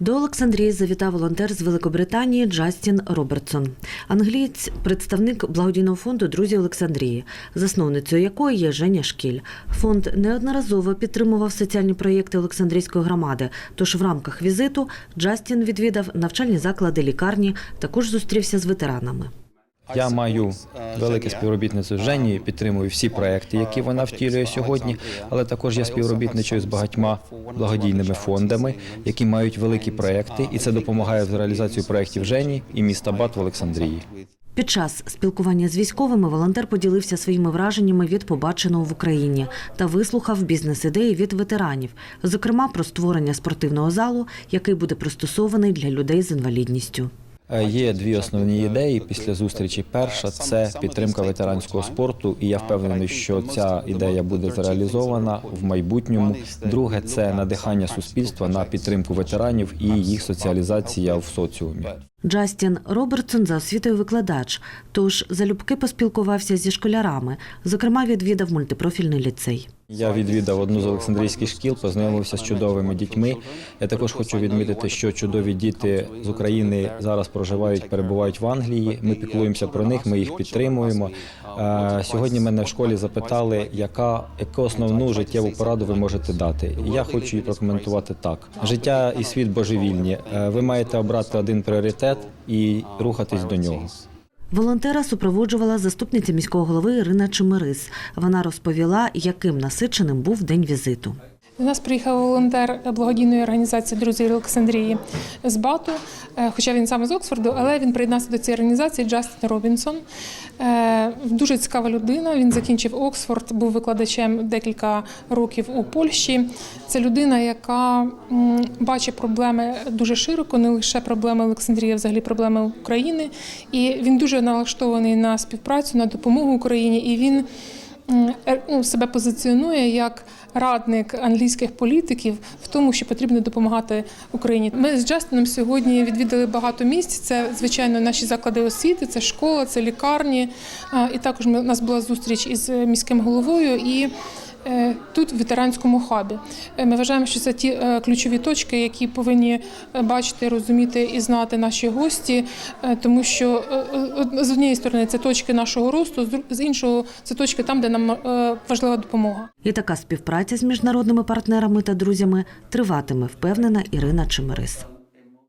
До Олександрії завітав волонтер з Великобританії Джастін Робертсон. Англієць – представник благодійного фонду Друзі Олександрії, засновницею якої є Женя Шкіль. Фонд неодноразово підтримував соціальні проєкти Олександрійської громади. Тож в рамках візиту Джастін відвідав навчальні заклади лікарні, також зустрівся з ветеранами. Я маю велике співробітництво з Женією, підтримую всі проекти, які вона втілює сьогодні. Але також я співробітничаю з багатьма благодійними фондами, які мають великі проекти, і це допомагає в реалізації проєктів Жені і міста Бат в Олександрії. Під час спілкування з військовими волонтер поділився своїми враженнями від побаченого в Україні та вислухав бізнес-ідеї від ветеранів, зокрема про створення спортивного залу, який буде пристосований для людей з інвалідністю. Е, Є дві основні ідеї після зустрічі. Перша це підтримка ветеранського спорту, і я впевнений, що ця ідея буде зреалізована в майбутньому. Друге це надихання суспільства на підтримку ветеранів і їх соціалізація в соціумі. Джастін Робертсон за освітою викладач, тож залюбки поспілкувався зі школярами, зокрема відвідав мультипрофільний ліцей. Я відвідав одну з Олександрійських шкіл, познайомився з чудовими дітьми. Я також хочу відмітити, що чудові діти з України зараз проживають, перебувають в Англії. Ми піклуємося про них, ми їх підтримуємо. Е, Сьогодні мене в школі запитали, яка яку основну життєву пораду ви можете дати. Я хочу її прокоментувати так: життя і світ божевільні. Е, Ви маєте обрати один пріоритет і рухатись до нього. Волонтера супроводжувала заступниця міського голови Ірина Чемерис. Вона розповіла, яким насиченим був день візиту. До нас приїхав волонтер благодійної організації Друзі Олександрії з Бату, е, хоча він саме з Оксфорду, але він приєднався до цієї організації Джастін Робінсон. Е, Дуже цікава людина. Він закінчив Оксфорд, був викладачем декілька років у Польщі. Це людина, яка бачить проблеми дуже широко, не лише проблеми Олександрії, а взагалі проблеми України. І він дуже налаштований на співпрацю, на допомогу Україні. І він себе позиціонує як радник англійських політиків в тому, що потрібно допомагати Україні. Ми з Джастином сьогодні відвідали багато місць. Це звичайно наші заклади освіти, це школа, це лікарні. І також у нас була зустріч із міським головою і. Е, Тут в ветеранському хабі Е, ми вважаємо, що це ті е, ключові точки, які повинні бачити, розуміти і знати наші гості, тому що з однієї сторони це точки нашого росту, з іншого це точки там, де нам важлива допомога. І така співпраця з міжнародними партнерами та друзями триватиме, впевнена Ірина Чемерис.